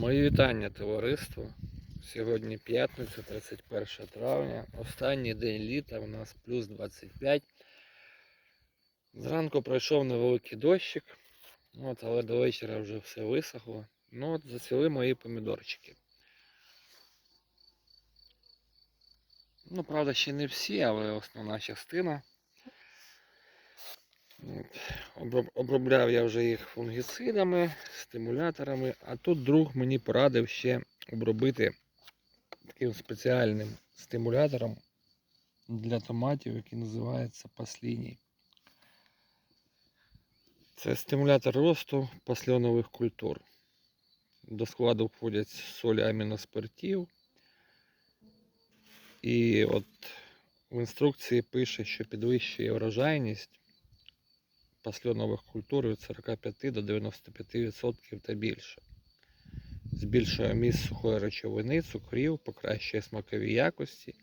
Мої вітання товариству. Сьогодні п'ятниця, 31 травня. Останній день літа у нас плюс 25. Зранку пройшов невеликий дощик, от, але до вечора вже все висохло. Ну от зацвіли мої помідорчики. Ну, правда, ще не всі, але основна частина. От. Оброб- Обробляв я вже їх фунгіцидами, стимуляторами, а тут друг мені порадив ще обробити таким спеціальним стимулятором для томатів, який називається пасліній. Це стимулятор росту пасльонових культур. До складу входять солі аміноспиртів. І от в інструкції пише, що підвищує врожайність пасльонових культур від 45 до 95% та більше. Збільшує міст сухої речовини, цукрів, покращує смакові якості,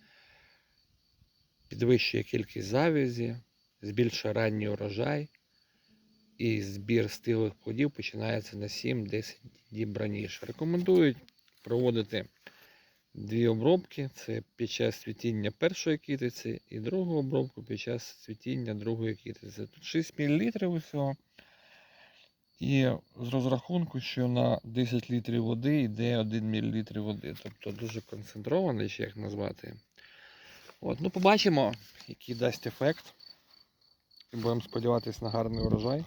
підвищує кількість завязі, збільшує ранній урожай і збір стиглих плодів починається на 7-10 діб раніше. Рекомендують проводити дві обробки: це під час цвітіння першої китиці і другу обробку під час цвітіння другої китиці. Тут 6 мл усього. І з розрахунку, що на 10 літрів води йде 1 мл води. Тобто дуже концентрований, чи як назвати. От, ну побачимо, який дасть ефект. Будемо сподіватися на гарний урожай.